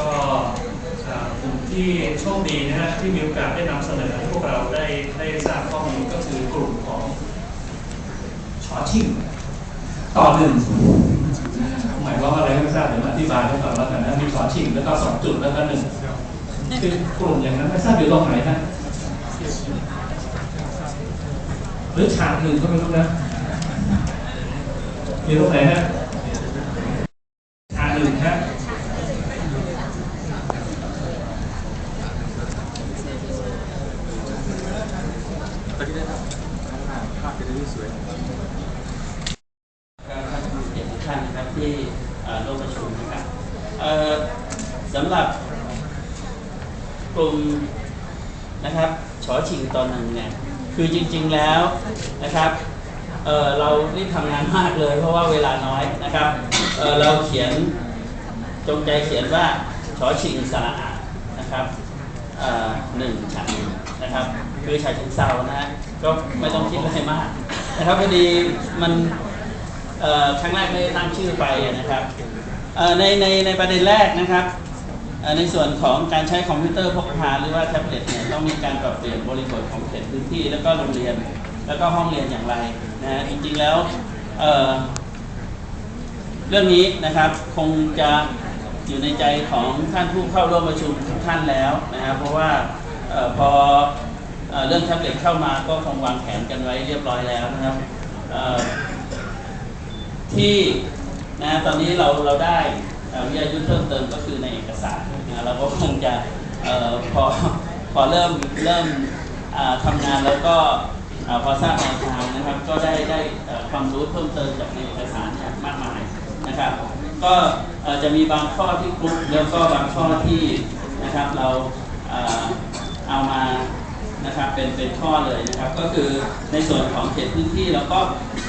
ก็อ่ากลุ่มที่โชคดีนะฮะที่มีโอกาสได้นำเสนอให้พวกเราได้ได้ทราบข้อมูลก็คือกลุ่มของชอชิ่งต่อหนึ่งหมายความว่าอะไรก็ไม่ทราบเดี๋ยวมาอธิบายให้ฟังแล้วกันนะมีชอชิ่งแล้วก็สองจุดแล้วก็หนึ่งคือกลุ่มอย่างนั้นไม่ทราบอยู่ตรงไหนนะหรือฉากหนึ่งก็ไม่รู้นะอยู่ตรงไหนฮะฉากหนึ่งฮะ ตอนที่ได้ภาพภาพจะได้สวย ก็ท่านผู้เกียรติทุกท่านนะครับที่เอ่อร่วมประชุมนะครับเอ่อสำหรับ กลุ่มนะครับชอชิงตอนหนึ่งเนี่ยคือจริงๆแล้วนะครับเเรารีบทำงานมากเลย เพราะว่าเวลาน้อยนะครับเเราเขียนจงใจเขียนว่าชอชิงสระอานะครับหนึ่งฉากหนึ่งนะครับ คือฉากชิงเซานะฮะก็ไม่ต้องคิดอะไรมากนะครับพอดีมันครั้งแรกไม่ได้ตั้งชื่อไปนะครับในในในประเด็นแรกนะครับ ในส่วนของการใช้คอมพิวเตอร์พกพาหรือว่าแท็บเล็ตเนี่ยต้องมีการปรับเปลี่ยนบริบทของเขตพื้นที่ แล้วก็โรงเรียนแล้วก็ห้องเรียนอย่างไรนะจริงๆแล้วเเรื่องนี้นะครับคงจะอยู่ในใจของท่านผู้เข้าร่วมประชุมทุกท่านแล้วนะครับเพราะว่าออพอเออเรื่องแท็บเล็ตเข้ามาก็คงวางแผนกันไว้เรียบร้อยแล้วนะครับที่นะตอนนี้เราเราได้ วิทยายุทธเพิ่มเติมก็คือในเอกสารนะเราก็คงจะออพอพอเริ่มเริ่มอ่าทำงานแล้วก็พอทราบแนวทางนะครับ ก็ได้ได้ความรู้เพิ่มเติมจากในเอกสารเนี่ยมากมายนะครับ ก็จะมีบางข้อที่กรุ๊ปแล้วก็บางข้อที่นะครับเราเอามานะครับเป็นเป็นข้อเลยนะครับ ก็คือในส่วนของเขตพื้นที่เราก็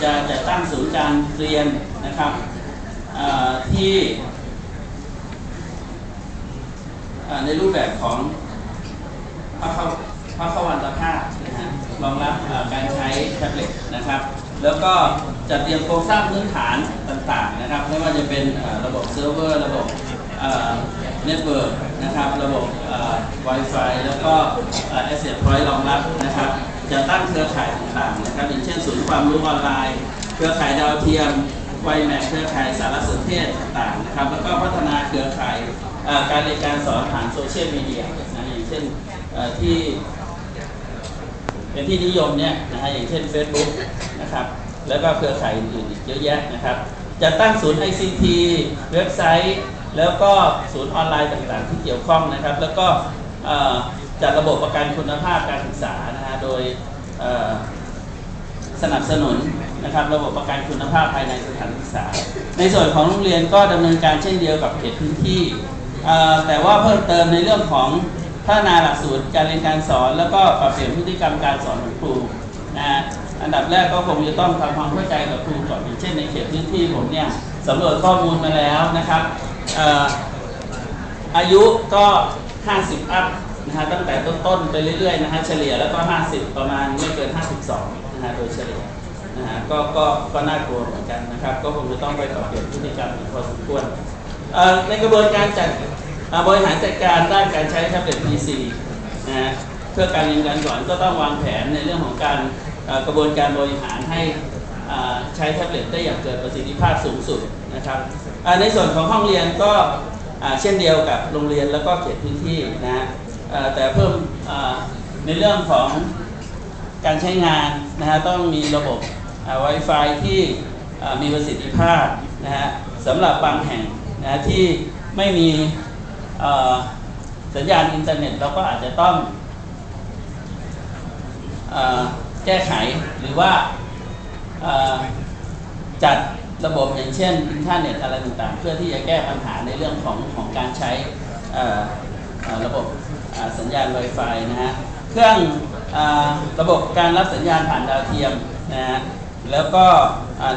จะจะตั้งศูนย์การเรียนนะครับที่ ในรูปแบบของพระเข้าพระขวันตภาพนะฮะรองรับการใช้แท็บเล็ตนะครับ แล้วก็จัดเตรียมโครงสร้างพื้นฐานต่างๆนะครับไม่ว่าจะเป็นระบบเซิร์ฟเวอร์ระบบเน็ตเวิร์กนะครับ ระบบ Wi-Fi แล้วก็เอ่อ Asset Point รองรับนะครับ จะตั้งเครือข่ายต่างๆนะครับอย่างเช่นศูนย์ความรู้ออนไลน์ เครือข่ายดาวเทียมไวแมเครือข่ายสารสนเทศต่างๆนะครับ แล้วก็พัฒนาเครือข่าย การเรียนการสอนผ่านโซเชียลมีเดียนะอย่างเช่นที่เป็นที่นิยมเนี่ยนะฮะอย่างเช่น Facebook นะครับแล้วก็เครือข่ายอื่นอีกเยอะแยะนะครับ จะตั้งศูนย์ ICT เว็บไซต์ แล้วก็ศูนย์ออนไลน์ต่างๆ ที่เกี่ยวข้องนะครับ แล้วก็จัดระบบประกันคุณภาพการศึกษานะฮะโดยสนับสนุนนะครับระบบประกันคุณภาพภายในสถานศึกษา ในส่วนของโรงเรียนก็ดำเนินการเช่นเดียวกับเขตพื้นที่ แต่ว่าเพิ่มเติมในเรื่องของพัฒนาหลักสูตรการเรียนการสอน แล้วก็ปรับเปลี่ยนพฤติกรรมการสอนของครูนะฮะอันดับแรกก็คงจะต้องทำความเข้าใจกับครูก่อนอย่างเช่นในเขตพื้นที่ผมเนี่ยสำรวจข้อมูลมาแล้วนะครับออายุก็ 50 อัพนะฮะตั้งแต่ต้นๆไปเรื่อยๆนะฮะเฉลี่ยแล้วก็ 50 ประมาณไม่เกิน 52นะฮะโดยเฉลี่ยนะฮะก็ก็ก็น่ากลัวเหมือนกันนะครับ ก็คงจะต้องไปปรับเปลี่ยนพฤติกรรมอีกพอสมควร ในกระบวนการจัดบริหารจัดการด้านการใช้แท็บเล็ต PC นะฮะเพื่อการเรียนการสอนก็ต้องวางแผนในเรื่องของการกระบวนการบริหารให้อ่าใช้แท็บเล็ตได้อย่างเกิดประสิทธิภาพสูงสุดนะครับในส่วนของห้องเรียนก็เช่นเดียวกับโรงเรียนแล้วก็เขตพื้นที่นะฮะแต่เพิ่มในเรื่องของการใช้งานนะฮะต้องมีระบบอ่า Wi-Fi ที่มีประสิทธิภาพนะฮะสำหรับบางแห่ง นะฮะที่ไม่มีสัญญาณอินเทอร์เน็ตเราก็อาจจะต้องอแก้ไขหรือว่าจัดระบบอย่างเช่นอินเทอร์เน็ตอะไรต่างๆ เพื่อที่จะแก้ปัญหาในเรื่องของของการใช้ระบบสัญญาณ Wi-Fi นะฮะเครื่องอระบบการรับสัญญาณผ่านดาวเทียมนะฮะแล้วก็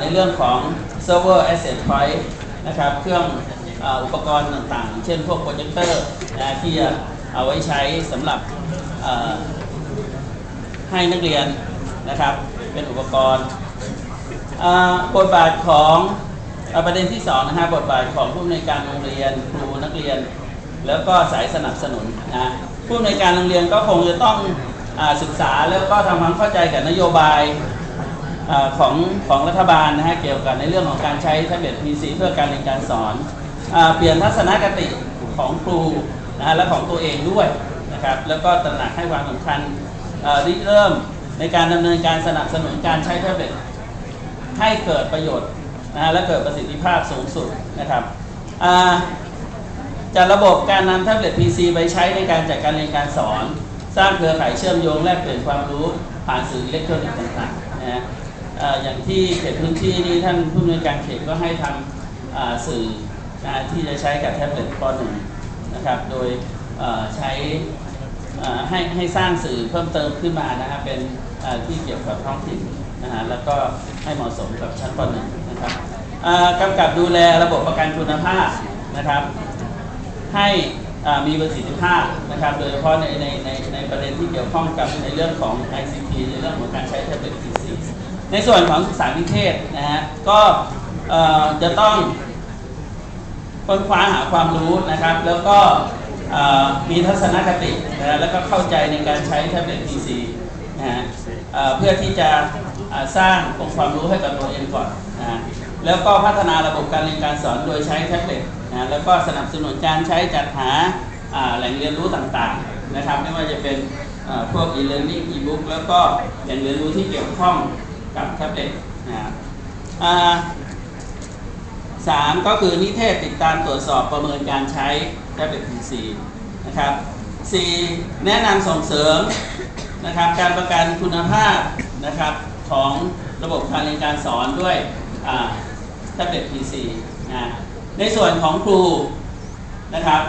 ในเรื่องของ server asset point นะครับเครื่อง อุปกรณ์ต่างๆ เช่นพวกโปรเจคเตอร์นะที่จะเอาไว้ใช้สำหรับให้นักเรียนนะครับ เป็นอุปกรณ์บทบาทของอประเด็นที่สองนะฮะบทบาทของผู้อำนวยการโรงเรียนครูนักเรียน แล้วก็สายสนับสนุนนะผู้ในวยการโรงเรียนก็คงจะต้องอศึกษาแล้วก็ทำความเข้าใจกับนโยบายอของของรัฐบาลนะฮะเกี่ยวกับในเรื่องของการใช้แท็บเล็ต PC เพื่อการเรียนการสอน เปลี่ยนทัศนคติของครูนะฮะและของตัวเองด้วยนะครับแล้วก็ตระหนักให้ความสำคัญเอ่อริเริ่มในการดำเนินการสนับสนุนการใช้แท็บเล็ตให้เกิดประโยชน์นะฮะและเกิดประสิทธิภาพสูงสุดนะครับจัดระบบการนำแท็บเล็ต PC ไปใช้ในการจัดการเรียนการสอน สร้างเครือข่ายเชื่อมโยงแลกเปลี่ยนความรู้ผ่านสื่ออิเล็กทรอนิกส์ต่างๆนะฮะอย่างที่เขตพื้นที่นี่ท่านผู้อำนวยการเขตก็ให้ทำอ่าสื่อ นะที่จะใช้กับแท็บเล็ตป .1 นะครับ โดยใช้ให้ให้สร้างสื่อเพิ่มเติมขึ้นมานะฮะเป็นที่เกี่ยวกับท้องถิ่นนะฮะแล้วก็ให้เหมาะสมกับชั้นป .1 นะครับกำกับดูแลระบบประกันคุณภาพนะครับ ให้มีประสิทธิภาพนะครับ โดยเฉพาะในในในในประเด็นที่เกี่ยวข้องกับในเรื่องของ ICT ในเรื่องของการใช้แท็บเล็ต PC ในส่วนของศึกษานิเทศนะฮะก็จะต้อง ค้นคว้าหาความรู้นะครับ แล้วก็มีทัศนคตินะแล้วก็เข้าใจในการใช้แท็บเล็ตพีซีนะฮะเพื่อที่จะสร้างองค์ความรู้ให้กับตัวเองก่อนนะแล้วก็พัฒนาระบบการเรียนการสอนโดยใช้แท็บเล็ตนะแล้วก็สนับสนุนการใช้จัดหาแหล่งเรียนรู้ต่างๆนะครับ ไม่ว่าจะเป็นพวก e-learning e-book แล้วก็แหล่งเรียนรู้ที่เกี่ยวข้องกับแท็บเล็ตนะครับ 3 ก็คือนิเทศติดตามตรวจสอบประเมินการใช้ได้เป็นถึง4นะครับ 4 แนะนำส่งเสริมนะครับการประกันคุณภาพนะครับของระบบการเรียนการสอนด้วยแท็บเล็ต PC นะในส่วนของครูนะครับ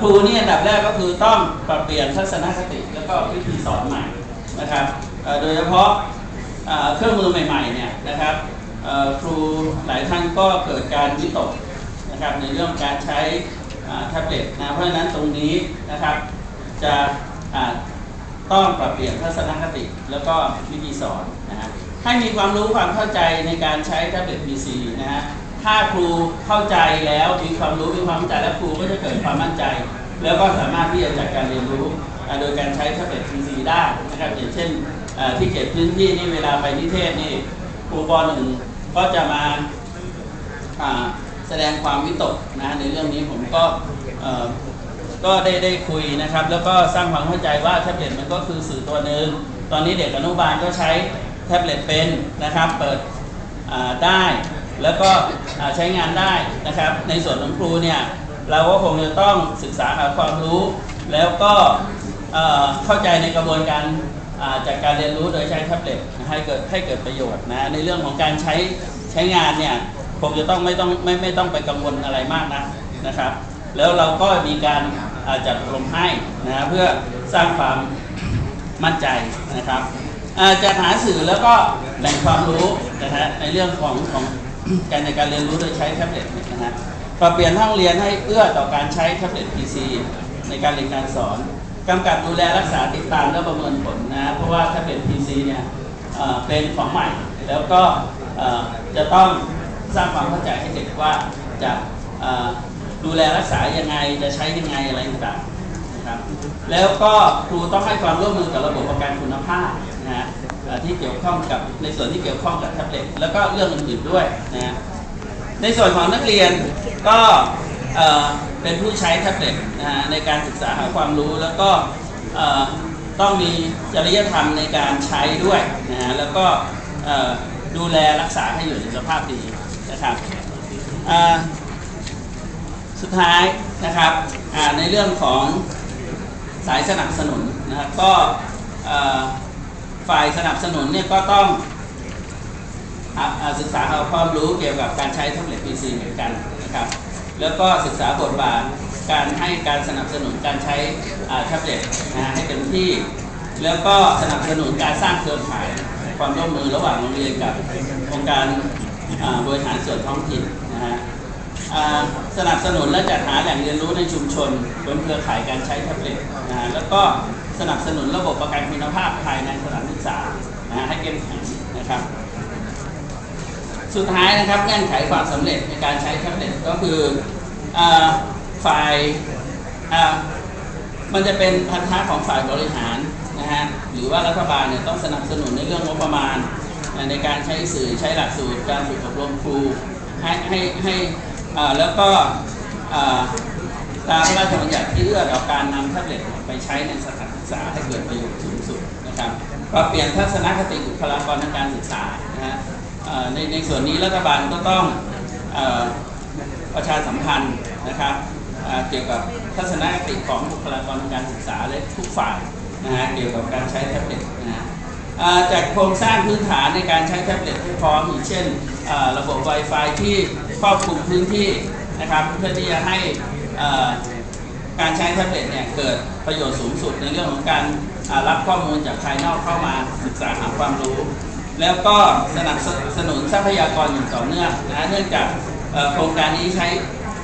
ครูนี่อันดับแรกก็คือต้องปรับเปลี่ยนทัศนคติแล้วก็วิธีสอนใหม่นะครับโดยเฉพาะเครื่องมือใหม่ๆเนี่ยนะครับ ครูหลายท่านก็เกิดการวิตกนะครับในเรื่องการใช้แท็บเล็ตนะเพราะฉะนั้นตรงนี้นะครับจะต้องปรับเปลี่ยนทัศนคติแล้วก็วิธีสอนนะฮะให้มีความรู้ความเข้าใจในการใช้แท็บเล็ต PC นะฮะถ้าครูเข้าใจแล้วมีความรู้มีความเข้าใจแล้วครูก็จะเกิดความมั่นใจ แล้วก็สามารถที่จะจัดการเรียนรู้โดยการใช้แท็บเล็ต PC ได้นะครับอย่างเช่นที่เขตพื้นที่นี่เวลาไปนิเทศนี่ครูปหนึ่ง ก็จะมาแสดงความวิตกนะในเรื่องนี้ผมก็ก็ได้ได้คุยนะครับ แล้วก็สร้างความเข้าใจว่าแท็บเล็ตมันก็คือสื่อตัวหนึ่งตอนนี้เด็กอนุบาลก็ใช้แท็บเล็ตเป็นนะครับเปิดได้แล้วก็ใช้งานได้นะครับ ในส่วนของครูเนี่ยเราก็คงจะต้องศึกษาหาความรู้ แล้วก็เข้าใจในกระบวนการ จากการเรียนรู้โดยใช้แท็บเล็ตให้เกิดให้เกิดประโยชน์นะในเรื่องของการใช้ใช้งานเนี่ยคงจะต้องไม่ต้องไม่ไม่ต้องไปกังวลอะไรมากนะนะครับ แล้วเราก็มีการาจัดอบรมให้นะเพื่อสร้างความมั่นใจนะครับาจัดหาสื่อแล้วก็แหล่งความรู้นะฮะในเรื่องของของการในการเรียนรู้โดยใช้แท็บเล็ตเนี่ยนะฮะปรับเปลี่ยนห้องเรียนให้เอื้อต่อการใช้แท็บเล็ต PC ในการเรียนการสอน กำกับดูแลรักษาติดตามและประเมินผลนะ เพราะว่าถ้าเป็น PC เนี่ยเป็นของใหม่ แล้วก็จะต้องสร้างความเข้าใจให้เด็กว่าจะดูแลรักษายังไงจะใช้ยังไงอะไรต่างๆนะครับแล้วก็ครูต้องให้ความร่วมมือกับระบบประกันคุณภาพนะฮะที่เกี่ยวข้องกับในส่วนที่เกี่ยวข้องกับแท็บเล็ตแล้วก็เรื่องอื่นๆด้วยนะฮะในส่วนของนักเรียนก็ เป็นผู้ใช้แท็บเล็ตนะฮะในการศึกษาหาความรู้แล้วก็ต้องมีจริยธรรมในการใช้ด้วยนะฮะแล้วก็ดูแลรักษาให้อยู่ในสภาพดีนะครับสุดท้ายนะครับในเรื่องของสายสนับสนุนนะครับก็ฝ่ายสนับสนุนเนี่ยก็ต้องศึกษาหาความรู้เกี่ยวกับการใช้แท็บเล็ต PC เหมือนกันนะครับ แล้วก็ศึกษาบทบาทการให้การสนับสนุนการใช้อาแท็บเล็ตนะให้เป็นที่ แล้วก็สนับสนุนการสร้างเครือข่ายความร่วมมือระหว่างโรงเรียนกับองค์การบริหารส่วนท้องถิ่นนะฮะสนับสนุนและจัดหาแหล่งเรียนรู้ในชุมชนบนเครือข่ายการใช้แท็บเล็ตนะฮะแล้วก็สนับสนุนระบบประกันคุณภาพภายในสถานศึกษานะฮะให้เข้มแข็งนะครับ สุดท้ายนะครับเงื่อนไขความสำเร็จในการใช้แท็บเล็ตก็คือฝ่ายมันจะเป็นพันธะของฝ่ายบริหารนะฮะหรือว่ารัฐบาลเนี่ยต้องสนับสนุนในเรื่องงบประมาณ ในการใช้สื่อใช้หลักสูตรการฝึกอบรมครูให้ให้ให้แล้วก็ตามพระราชบัญญัติที่เอื้อต่อการนำแท็บเล็ตไปใช้ในสถานศึกษาให้เกิดประโยชน์สูงสุดนะครับก็เปลี่ยนทัศนคติบุคลากรทางการศึกษานะฮะ ในในส่วนนี้รัฐบาลก็ต้องอประชาสัมพันธ์นะครับเกี่ยวกับทัศนคติของบุคลากรทางการศึกษาและทุกฝ่ายนะฮะเกี่ยวกับการใช้แท็บเล็ตนะฮะจากโครงสร้างพื้นฐานในการใช้แท็บเล็ตให้พร้อมอย่างเช่นระบบ Wi-Fi ที่ครอบคลุมพื้นที่นะครับเพื่อที่จะให้การใช้แท็บเล็ตเนี่ยเกิดประโยชน์สูงสุดในเรื่องของการรับข้อมูลจากภายนอกเข้ามาศึกษาหาความรู้ แล้วก็สนับสนุนทรัพยากรอย่างต่อเนื่องนะเนื่องจากโครงการนี้ใช้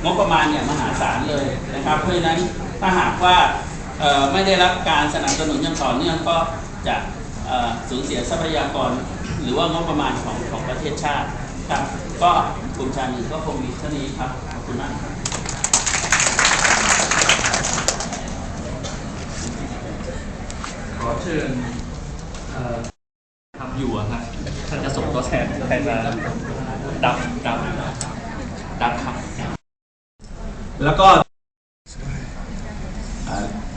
งบประมาณเนี่ยมหาศาลเลยนะครับ เพราะฉะนั้นถ้าหากว่าไม่ได้รับการสนับสนุนอย่างต่อเนื่องก็จะสูญเสียทรัพยากร หรือว่างบประมาณของของประเทศชาติครับ ก็กลุ่มชาติก็คงมีเท่านี้ครับขอบคุณมากขอเชิญ อยู่อะครับท่านจะส่งตัวแทนใครมาดับดับดับครับแล้วก็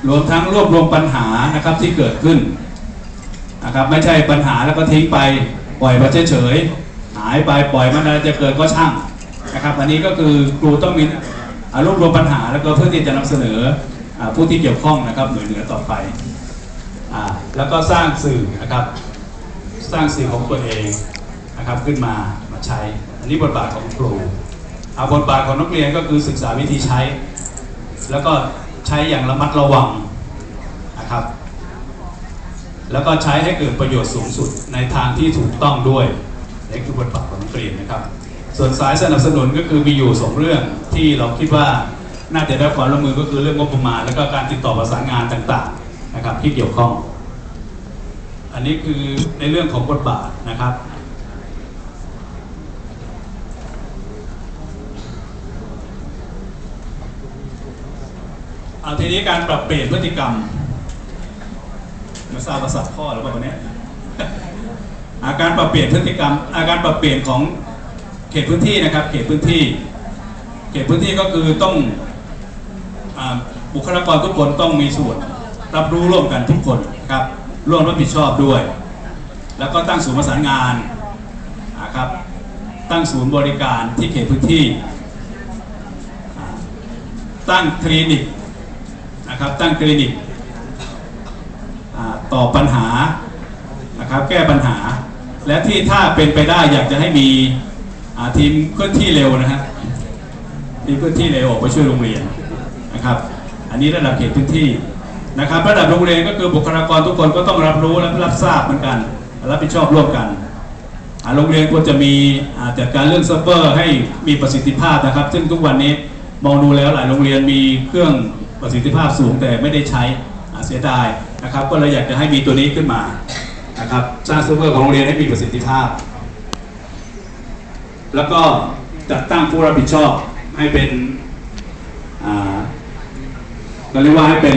รวมทั้งรวบรวมปัญหานะครับที่เกิดขึ้นนะครับไม่ใช่ปัญหาแล้วก็ทิ้งไปปล่อยไปเฉยๆหายไปปล่อยมันอะไรจะเกิดก็ช่างนะครับ อันนี้ก็คือครูต้องมีอารวบรวมปัญหาแล้วก็เพื่อที่จะนำเสนออผู้ที่เกี่ยวข้องนะครับหน่วยเหนือต่อไปอแล้วก็สร้างสื่อนะครับ สร้างสื่อของตัวเองนะครับขึ้นมามาใช้ อันนี้บทบาทของครูเอาบทบาทของนักเรียนก็คือศึกษาวิธีใช้ แล้วก็ใช้อย่างระมัดระวังนะครับ แล้วก็ใช้ให้เกิดประโยชน์สูงสุดในทางที่ถูกต้องด้วยนี่คือบทบาทของนักเรียนนะครับ ส่วนสายสนับสนุนก็คือมีอยู่สองเรื่องที่เราคิดว่าน่าจะได้ความร่วมมือก็คือเรื่องงบประมาณ แล้วก็การติดต่อประสานงานต่างๆนะครับที่เกี่ยวข้อง อันนี้คือในเรื่องของบทบาทนะครับ เอาทีนี้การปรับเปลี่ยนพฤติกรรมมาทราบภาษาข้อหรือเปล่าวันนี้อาการปรับเปลี่ยนพฤติกรรม อาการปรับเปลี่ยนของเขตพื้นที่นะครับ เขตพื้นที่ เขตพื้นที่ก็คือต้องอบุคลากรทุกคนต้องมีส่วน รับรู้ร่วมกันทุกคนครับ ร่วมรับผิดชอบด้วย แล้วก็ตั้งศูนย์ประสานงานนะครับตั้งศูนย์บริการที่เขตพื้นที่ ตั้งคลินิกนะครับตั้งคลินิกอ่อปัญหานะครับแก้ปัญหา และที่ถ้าเป็นไปได้อยากจะให้มีทีมเคลื่อนที่เร็วนะฮะทีมเคลื่อนที่เร็วออกไปช่วยโรงเรียนนะครับ อันนี้ระดับเขตพื้นที่ นะครับระดับโรงเรียนก็คือบุคลากรทุกคนก็ต้องรับรู้และรับทราบเหมือนกัน รับผิดชอบร่วมกันโรงเรียนควรจะมีอ่าจัดการเรื่องเซิร์ฟเวอร์ให้มีประสิทธิภาพนะครับ ซึ่งทุกวันนี้มองดูแล้วหลายโรงเรียนมีเครื่องประสิทธิภาพสูงแต่ไม่ได้ใช้เสียดายนะครับ ก็เลยอยากจะให้มีตัวนี้ขึ้นมานะครับสร้างเซิร์ฟเวอร์ของโรงเรียนให้มีประสิทธิภาพ แล้วก็จัดตั้งผู้รับผิดชอบให้เป็นอ่าก็เรียกว่าให้เป็น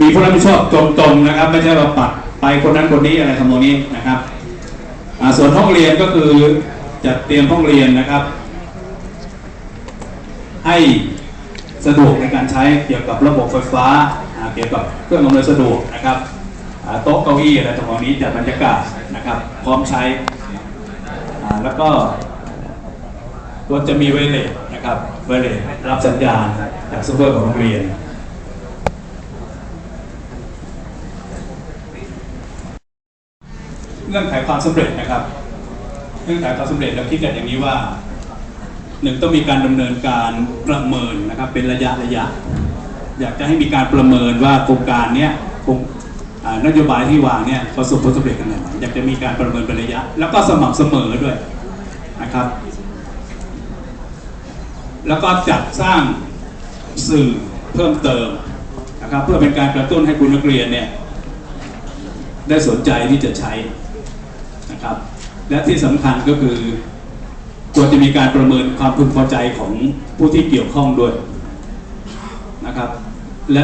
มีผู้รับผิดชอบตรงๆนะครับ ไม่ใช่ว่าปัดไปคนนั้นคนนี้อะไรทำนองนี้นะครับส่วนห้องเรียนก็คือจัดเตรียมห้องเรียนนะครับ ให้สะดวกในการใช้เกี่ยวกับระบบไฟฟ้าเกี่ยวกับเครื่องอำนวยสะดวกนะครับโต๊ะเก้าอี้อะไรต่างนี้จัดบรรยากาศนะครับ พร้อมใช้แล้วก็ควรจะมีไวเลสนะครับไวเลสรับสัญญาณจากซิร์ฟเวอร์ของโรงเรียน งื่อนไขความสำเร็จนะครับ เงื่อนไขความสำเร็จเราคิดกันอย่างนี้ว่าหนึ่งต้องมีการดำเนินการประเมินนะครับ เป็นระยะระยะ อยากจะให้มีการประเมินว่าโครงการเนี้ยโครงนโยบายที่วางเนี่ยประสบผลสำเร็จกันไหนอยากจะมีการประเมินเป็นระยะ แล้วก็สม่ำเสมอด้วยนะครับ แล้วก็จัดสร้างสื่อเพิ่มเติมนะครับ เพื่อเป็นการกระตุ้นให้คุณนักเรียนเนี่ยได้สนใจที่จะใช้ ครับ และที่สำคัญก็คือควรจะมีการประเมินความพึงพอใจของผู้ที่เกี่ยวข้องด้วยนะครับ และ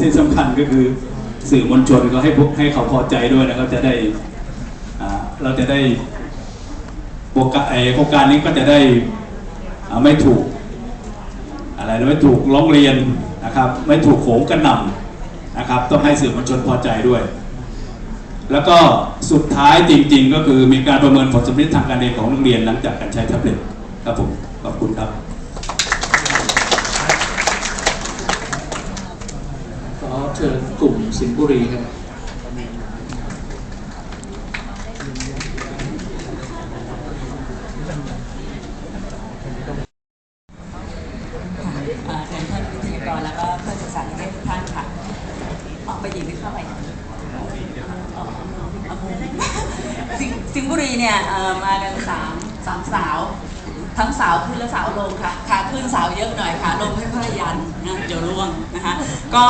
ที่สำคัญก็คือสื่อมวลชนก็ให้พวกให้เขาพอใจด้วยนะครับ จะได้เราจะได้โครงการไอโครงการนี้ก็จะได้ไม่ถูกอะไรไม่ถูกร้องเรียนนะครับ ไม่ถูกโขงกระหน่ำนะครับ ต้องให้สื่อมวลชนพอใจด้วย แล้วก็สุดท้ายจริง ๆ ก็คือมีการประเมินผลสำเร็จทางการเรียนของโรงเรียนหลังจากการใช้แท็บเล็ตครับผมขอบคุณครับขอเชิญกลุ่มสิงห์บุรีครับ เอ่อเรียนท่านวิทยากรแล้วก็เพื่อนศึกษานิเทศทุกท่านค่ะ ออกไปหยิบไม่เข้าไปอ๋อเอามุมสิงสิงห์บุรี เนี่ยมากันสามสามสาว ทั้งสาวขึ้นและสาวลงค่ะขาขึ้นสาวเยอะหน่อยค่ะลงค่อยๆยันนะเดี๋ยวร่วงนะคะก็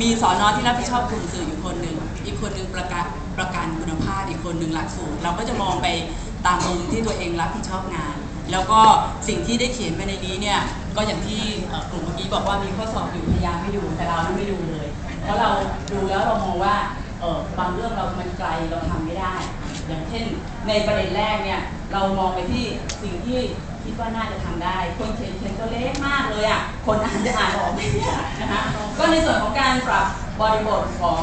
มีสอนอที่รับผิดชอบกลุ่มสื่ออยู่คนหนึ่งอีกคนหนึ่งประกันประกันคุณภาพอีกคนหนึ่งหลักสูตรเราก็จะมองไปตามมุมที่ตัวเองรับผิดชอบงาน แล้วก็สิ่งที่ได้เขียนไปในนี้เนี่ยก็อย่างที่กลุ่มเมื่อกี้บอกว่ามีข้อสอบอยู่พยายามไม่ดูแต่เราไม่ดูเลย เพราะเราดูแล้วเรามองว่าเออบางเรื่องเรามันไกลเราทำไม่ได้ อย่างเช่น ในประเด็นแรกเนี่ยเรามองไปที่สิ่งที่คิดว่าน่าจะทำได้ คนเขียนเขียนตัวเล็กมากเลยอะคนอ่านจะอ่านออกไม่ได้นะคะก็ในส่วนของการปรับบริบทของ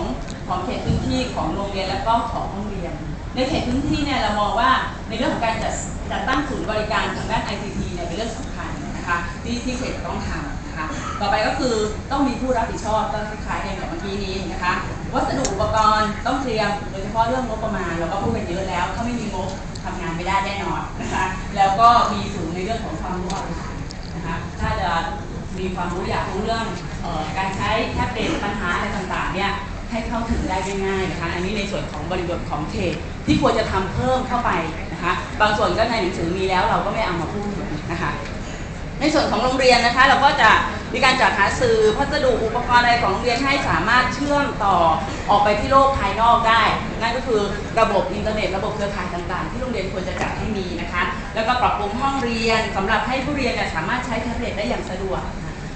ของเขตพื้นที่ของโรงเรียนและก็ของห้องเรียน ในเขตพื้นที่เนี่ยเรามองว่าในเรื่องของการจัดจัดตั้งศูนย์บริการทางด้าน ICT เนี่ยเป็นเรื่องสำคัญนะคะที่ที่เขตต้องทำนะคะต่อไปก็คือต้องมีผู้รับผิดชอบก็คล้ายๆกันกับเมื่อกี้นี้นะคะ วัสดุอุปกรณ์ต้องเตรียมโดยเฉพาะเรื่องงบประมาณเราก็พูดกันเยอะแล้ว ถ้าไม่มีงบทำงานไม่ได้แน่นอนนะคะแล้วก็มีศูนย์ในเรื่องของความรู้ออนไลน์นะคะถ้าจะมีความรู้อยากรู้เรื่องออการใช้แท็บเล็ตปัญหาอะไรต่างๆเนี่ยให้เข้าถึงได้ง่ายๆนะคะอันนี้ในส่วนของบริบทของเขตที่ควรจะทำเพิ่มเข้าไปนะคะบางส่วนก็ในหนังสือมีแล้วเราก็ไม่เอามาพูดนะคะ ในส่วนของโรงเรียนนะคะ เราก็จะมีการจัดหาสื่อพัสดุอุปกรณ์อะไรของโรงเรียนให้สามารถเชื่อมต่อออกไปที่โลกภายนอกได้ นั่นก็คือระบบอินเทอร์เน็ต ระบบเครือข่ายต่างๆ ที่โรงเรียนควรจะจัดให้มีนะคะ แล้วก็ปรับปรุงห้องเรียนสำหรับให้ผู้เรียนเนี่ยสามารถใช้แท็บเล็ตได้อย่างสะดวก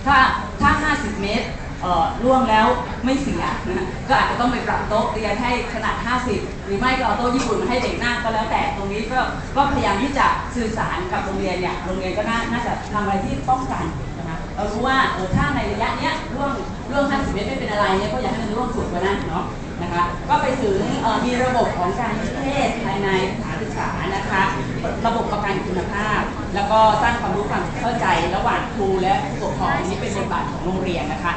ถ้าถ้า 50 เมตร ล่วงแล้วไม่เสียนะก็อาจจะต้องไปปรับโต๊ะเรียนให้ขนาด 50 หรือไม่ก็เอาโต๊ะญี่ปุ่นมาให้เด็กนั่งก็แล้วแต่ตรงนี้ก็ก็พยายามที่จะสื่อสารกับโรงเรียนเนี่ยโรงเรียนก็น่าจะทำอะไรที่ป้องกันนะคะเรารู้ว่าเออถ้าในระยะเนี้ยร่วงร่วง50เมตรไม่เป็นอะไรเนี่ยก็อยากให้มันร่วงสุดกว่านั้นเนาะนะคะก็ไปถึงมีระบบของการนิเทศภายในสถานศึกษานะคะ ระบบประกันคุณภาพ แล้วก็สร้างความรู้ความเข้าใจระหว่างครูและผู้ปกครองอันนี้เป็นบทบาทของโรงเรียนนะคะ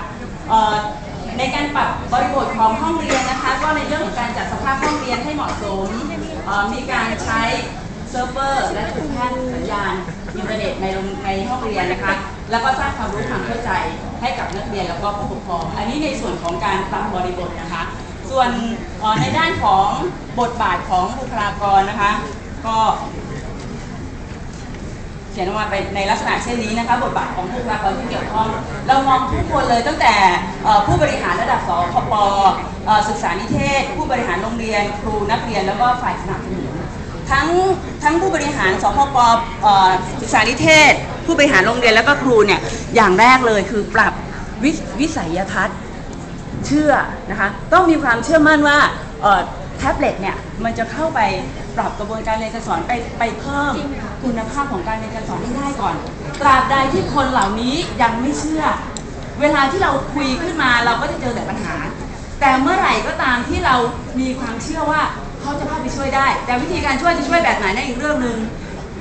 ในการปรับบริบทของห้องเรียนนะคะ ก็ในเรื่องของการจัดสภาพห้องเรียนให้เหมาะสม มีการใช้เซิร์ฟเวอร์และจุดแท่นสัญญาณอินเทอร์เน็ตในโรงในห้องเรียนนะคะ แล้วก็สร้างความรู้ความเข้าใจให้กับนักเรียนแล้วก็ผู้ปกครอง อันนี้ในส่วนของการปรับบริบทนะคะ ส่วนในด้านของบทบาทของบุคลากรนะคะ ก็ ขียนออกมาเป็นในลักษณะเช่นนี้นะคะ บทบาทของผู้บุคลากรที่เกี่ยวข้อง เรามองทุกคนเลยตั้งแต่ผู้บริหารระดับสคปศึกษานิเทศ ผู้บริหารโรงเรียน ครูนักเรียนแล้วก็ฝ่ายสนับสนุนทั้งทั้งผู้บริหารสคปศึกษานิเทศ ผู้บริหารโรงเรียนแล้วก็ครูเนี่ยอย่างแรกเลยคือปรับวิวิสัยทัศน์เชื่อนะคะต้องมีความเชื่อมั่นว่าแท็บเล็ตเนี่ยมันจะเข้าไป ปรับกระบวนการเรียนการสอนไปไปเพิ่มคุณภาพของการเรียนการสอนให้ได้ก่อน ตราบใดที่คนเหล่านี้ยังไม่เชื่อ เวลาที่เราคุยขึ้นมาเราก็จะเจอแต่ปัญหา แต่เมื่อไหร่ก็ตามที่เรามีความเชื่อว่าเขาจะเข้าไปช่วยได้ แต่วิธีการช่วยจะช่วยแบบไหนนั่นอีกเรื่องหนึ่ง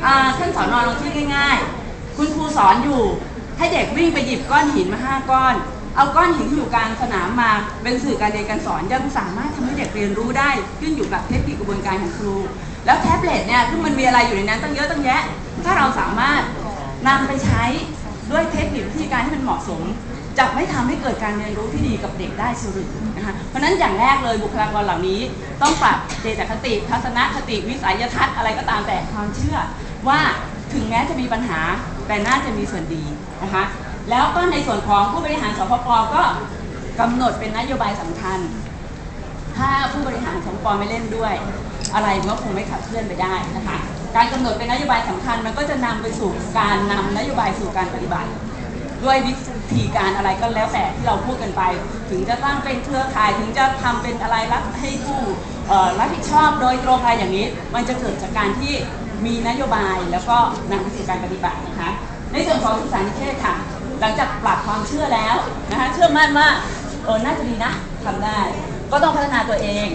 อ่าท่านสอนนอนลองคิดง่าย ๆ คุณครูสอนอยู่ให้เด็กวิ่งไปหยิบก้อนหินมาห้าก้อน เอาก้อนหินอยู่กลางสนามมาเป็นสื่อการเรียนการสอนยังสามารถทำให้เด็กเรียนรู้ได้ ขึ้นอยู่กับเทคนิคกระบวนการของครู แล้วแท็บเล็ตเนี่ยซึ่งมันมีอะไรอยู่ในนั้นตั้งเยอะตั้งแยะ ถ้าเราสามารถนำไปใช้ด้วยเทคนิควิธีการที่มันเหมาะสมจะไม่ทำให้เกิดการเรียนรู้ที่ดีกับเด็กได้เฉยนะคะเพราะฉะนั้นอย่างแรกเลยบุคลากรเหล่านี้ ต้องปรับเจตคติ ทัศนคติวิสัยทัศน์อะไรก็ตามแต่ความเชื่อว่าถึงแม้จะมีปัญหาแต่น่าจะมีส่วนดีนะคะ แล้วก็ในส่วนของผู้บริหารสพปก็กำหนดเป็นนโยบายสำคัญ ถ้าผู้บริหารสพปไม่เล่นด้วย อะไรก็คงไม่ขับเคลื่อนไปได้นะคะการกำหนดเป็นนโยบายสำคัญ มันก็จะนำไปสู่การนำนโยบายสู่การปฏิบัติ ด้วยวิธีการอะไรก็แล้วแต่ที่เราพูดกันไป ถึงจะตั้งเป็นเครือข่ายถึงจะทำเป็นอะไรรับให้ผู้รับผิดชอบโดยตรงอะไรอย่างนี้ มันจะเกิดจากการที่มีนโยบายแล้วก็นำไปสู่การปฏิบัตินะคะในส่วนของศึกษานิเทศค่ะ หลังจากปรับความเชื่อแล้วนะคะเชื่อมั่นว่าเออน่าจะดีนะทำได้ ก็ต้องพัฒนาตัวเอง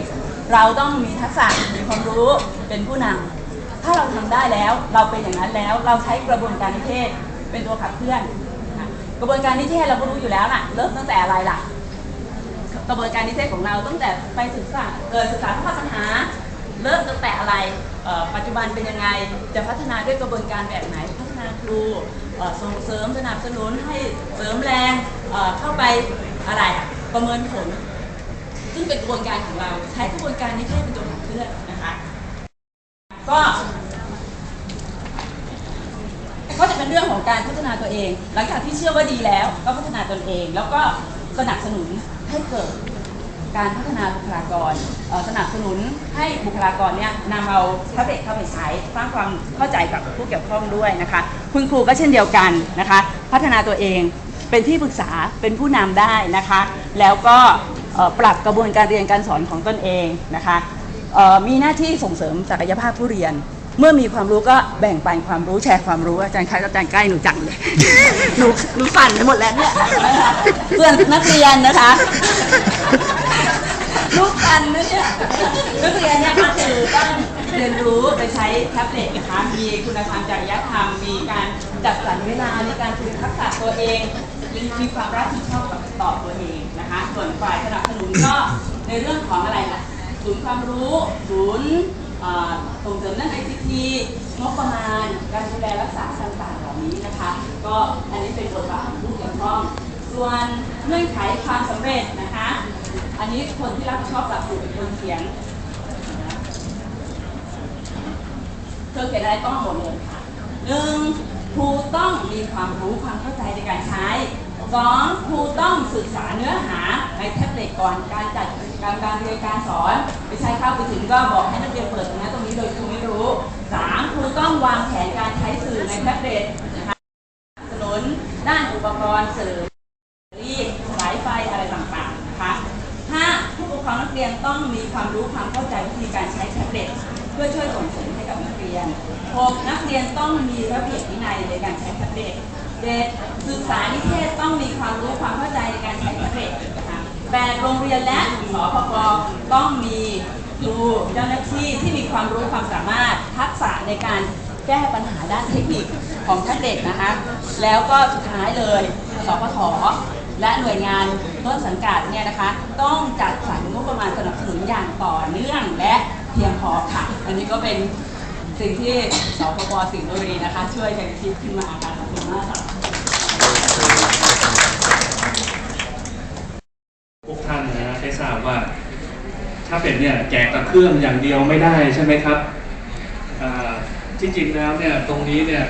เราต้องมีทักษะมีความรู้เป็นผู้นำถ้าเราทำได้แล้วเราเป็นอย่างนั้นแล้วเราใช้กระบวนการนิเทศเป็นตัวขับเคลื่อน กระบวนการนิเทศเราก็รู้อยู่แล้วล่ะเริ่มตั้งแต่อะไรล่ะกระบวนการนิเทศของเราตั้งแต่ไปศึกษาเกิดศึกษาข้อปัญหา เริ่มตั้งแต่อะไรปัจจุบันเป็นยังไงจะพัฒนาด้วยกระบวนการแบบไหน พัฒนาครู ส่งเสริมสนับสนุนให้เสริมแรงเข้าไปอะไรอะประเมินผล ซึ่งเป็นกระบวนการของเราใช้กระบวนการนิเทศเป็นตัวขับเคลื่อนนะคะก็ก็จะเป็นเรื่องของการพัฒนาตัวเอง หลังจากที่เชื่อว่าดีแล้ว ก็พัฒนาตนเอง แล้วก็สนับสนุนให้เกิด การพัฒนาบุคลากรสนับสนุนให้บุคลากรเนี่ยนำเอาแท็บเล็ตเข้าไปใช้สร้างความเข้าใจกับผู้เกี่ยวข้องด้วยนะคะ คุณครูก็เช่นเดียวกันนะคะ พัฒนาตัวเองเป็นที่ปรึกษาเป็นผู้นำได้นะคะ แล้วก็ปรับกระบวนการเรียนการสอนของตนเองนะคะมีหน้าที่ส่งเสริมศักยภาพผู้เรียน เมื่อมีความรู้ก็แบ่งปันความรู้แชร์ความรู้อาจารย์คล้ายอาจารย์ใกล้หนูจังเลยหนูหนูสั่นไปหมดแล้วเนี่ยเพื่อนนักเรียนนะคะ ลูกกันนะเนี่ยนักเรียนเนี่ยก็คือต้องเรียนรู้ไปใช้แท็บเล็ตนะคะ มีคุณธรรมจริยธรรม มีการจัดสรรเวลาในการฝึกทักษะตัวเอง มีความรับผิดชอบกับต่อตัวเองนะคะ ส่วนฝ่ายสนับสนุนก็ในเรื่องของอะไรล่ะ ศูนย์ความรู้ ศูนย์เอ่อส่งเสริมด้านไอซีทีงบประมาณ การดูแลรักษาต่างๆเหล่านี้นะคะ ก็อันนี้เป็นบทบาทของผู้เกี่ยวข้อง ส่วนเงื่อนไขความสำเร็จนะคะ อันนี้คนที่รับผิดชอบหลักสูตรเป็นคนเขียนเธอเขียนอะไรต้องหมดเลยค่ะหนึ่งครูต้องมีความรู้ความเข้าใจในการใช้สองครูต้องศึกษาเนื้อหาในแท็บเล็ตก่อนการจัดการการเรียนการสอนไม่ใช่เข้าไปถึงก็บอกให้นักเรียนเปิดตรงนั้นตรงนี้โดยครูไม่รู้สามครูต้องวางแผนการใช้สื่อในแท็บเล็ตนะคะสนับสนุนด้านอุปกรณ์เสริม รีดสายไฟอะไรต่างๆนะคะห้าผู้ปก ครองนักเรียนต้องมีความรู้ความเข้าใจวิธีการใช้แท็บเล็ตเพื่อช่วยส่งเสริมให้กับนักเรียนหกนักเรียนต้องมีระเบียบวินัยในการใช้แท็บเล็ตเจ็ดศึกษานิเทศต้องมีความรู้ความเข้าใจในการใช้แท็บเล็ตนะคะแปดโรงเรียนและสพกต้องมีครูเจ้าหน้าที่ที่มีความรู้ความสามารถทักษะในการแก้ปัญหาด้านเทคนิคของแท็บเล็ตนะคะ แล้วก็สุดท้ายเลยสพท และหน่วยงานต้นสังกัดเนี่ยนะคะ ต้องจัดสรรงบประมาณสนับสนุนอย่างต่อเนื่องและเพียงพอค่ะ อันนี้ก็เป็นสิ่งที่สปปสิงห์บุรีนะคะ ช่วยกันคิดขึ้นมาค่ะขอบคุณมากค่ะพวกท่านนะได้ทราบว่า ถ้าเป็นเนี่ยแจกแต่เครื่องอย่างเดียวไม่ได้ใช่ไหมครับที่จริงแล้วเนี่ยตรงนี้เนี่ย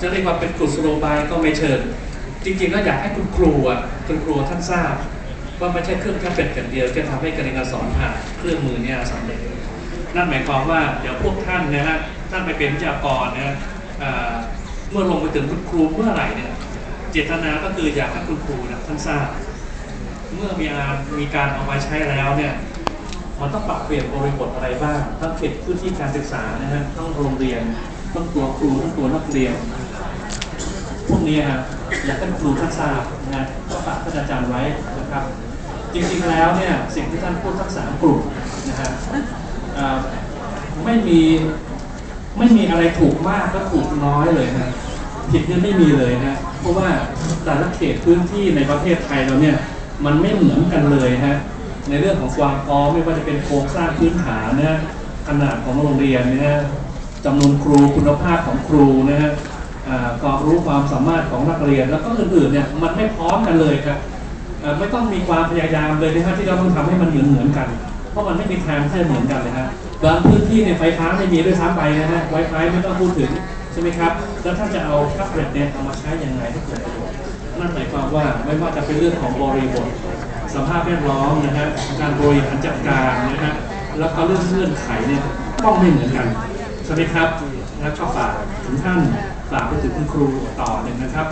จะเรียกว่าเป็นกุศโลบายก็ไม่เชิง จริงๆก็อยากให้คุณครูอะคุณครูท่านทราบ ว่าไม่ใช่เครื่องแค่เป็นอย่างเดียวจะทำให้การเรียนการสอนผ่านเครื่องมือเนี่ยสำเร็จนั่นหมายความว่าเดี๋ยวพวกท่านนะฮะท่านไปเป็นวิทยากรนะฮะเมื่อลงไปถึงคุณครูเมื่อไหร่เนี่ยเจตนาก็คืออยากให้คุณครูนะท่านทราบ เมื่อมีอามีการเอามาใช้แล้วเนี่ยมันต้องปรับเปลี่ยนบริบทอะไรบ้างทั้งเขตพื้นที่การศึกษานะฮะทั้งโรงเรียนทั้งตัวครูทั้งตัวนักเรียน พวกนี้ครับอยากให้ครูท่านทราบนะก็ฝากท่านอาจารย์ไว้นะครับ จริงๆแล้วเนี่ยสิ่งที่ท่านพูดทั้งสามกลุ่มนะฮะไม่มีไม่มีอะไรถูกมากก็ถูกน้อยเลยนะผิดเนี่ยไม่มีเลยนะเพราะว่าแต่ละเขตพื้นที่ในประเทศไทยเราเนี่ยมันไม่เหมือนกันเลยฮะในเรื่องของความพร้อมไม่ว่าจะเป็นโครงสร้างพื้นฐานนะขนาดของโรงเรียนนะจำนวนครูคุณภาพของครูนะฮะ ความรู้ความสามารถของนักเรียน แล้วก็อื่นๆเนี่ยมันไม่พร้อมกันเลยครับไม่ต้องมีความพยายามเลยนะฮะที่เราต้องทำให้มันเหมือนเหมือนๆกัน เพราะมันไม่มีทางที่จะเหมือนกันเลยฮะบางพื้นที่เนี่ยไฟฟ้าไม่มีด้วยซ้ำไปนะฮะไวไฟไม่ต้องพูดถึงใช่ไหมครับ แล้วถ้าจะเอาแท็บเล็ตเนี่ยเอามาใช้ยังไงให้เกิดประโยชน์นั่นหมายความว่าไม่ว่าจะเป็นเรื่องของบริบทสภาพแวดล้อมนะฮะการบริหารจัดการนะฮะแล้วก็เรื่องเงื่อนไขเนี่ยต้องไม่เหมือนกันใช่ไหมครับแล้วก็ฝากถึงท่าน ฝากไปถึงคุณครูต่อหนึ่งนะครับ